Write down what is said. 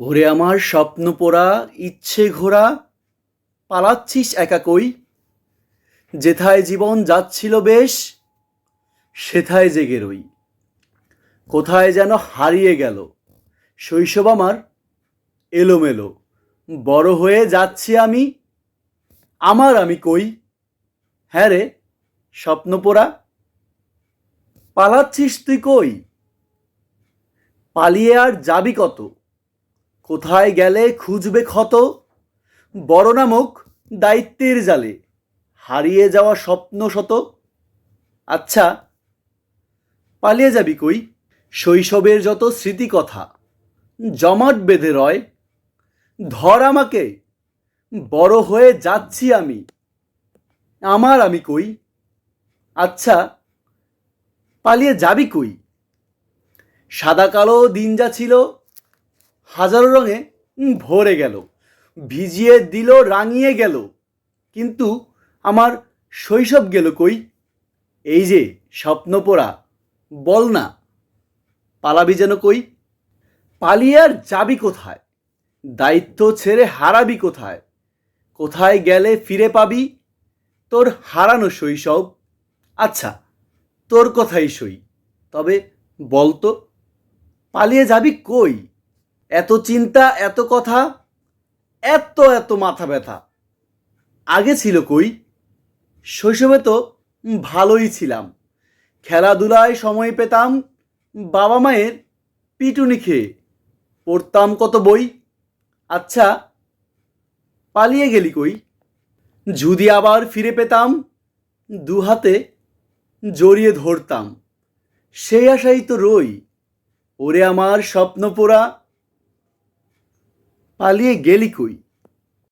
ওরে আমার স্বপ্ন পোড়া, ইচ্ছে ঘোরা পালাচ্ছিস একা কই? যেথায় জীবন যাচ্ছিল বেশ, সেথায় জেগে রই। কোথায় যেন হারিয়ে গেল। শৈশব আমার এলোমেলো। বড় হয়ে যাচ্ছি আমি। আমার আমি কই? হ্যাঁ রে, স্বপ্ন পোড়া, পালাচ্ছিস তুই কই? পালিয়ে আর যাবি কত? কোথায় গেলে খুঁজবে ক্ষত? বড় নামক দায়িত্বের জালে হারিয়ে যাওয়া স্বপ্ন শত? আচ্ছা পালিয়ে যাবি কই? শৈশবের যত স্মৃতি কথা জমাট বেঁধে রয়, ধর আমাকে, বড় হয়ে যাচ্ছি আমি। আমার আমি কই? আচ্ছা পালিয়ে যাবি কই? সাদা কালো দিন যা ছিল হাজারো রঙে ভরে গেল। ভিজিয়ে দিল, রাঙিয়ে গেল। কিন্তু আমার শৈশব গেল কই? এই যে স্বপ্ন পোড়া বল না, পালাবি যেন কই? পালিয়ে আর যাবি কোথায়? দায়িত্ব ছেড়ে হারাবি কোথায়? কোথায় গেলে ফিরে পাবি? তোর হারানো শৈশব। আচ্ছা তোর কথাই সই। তবে বলতো পালিয়ে যাবি কই? এত চিন্তা, এত কথা, এত এত মাথা ব্যথা। আগে ছিল কই? শৈশবে তো ভালোই ছিলাম। খেলাধুলায় সময় পেতাম, বাবা মায়ের পিটুনি খেয়ে। পড়তাম কত বই? আচ্ছা পালিয়ে গেলি কই? যদি আবার ফিরে পেতাম, দু হাতে জড়িয়ে ধরতাম। সেই আশাই তো রই, ওরে আমার স্বপ্ন পোড়া পালিয়ে গেলি কই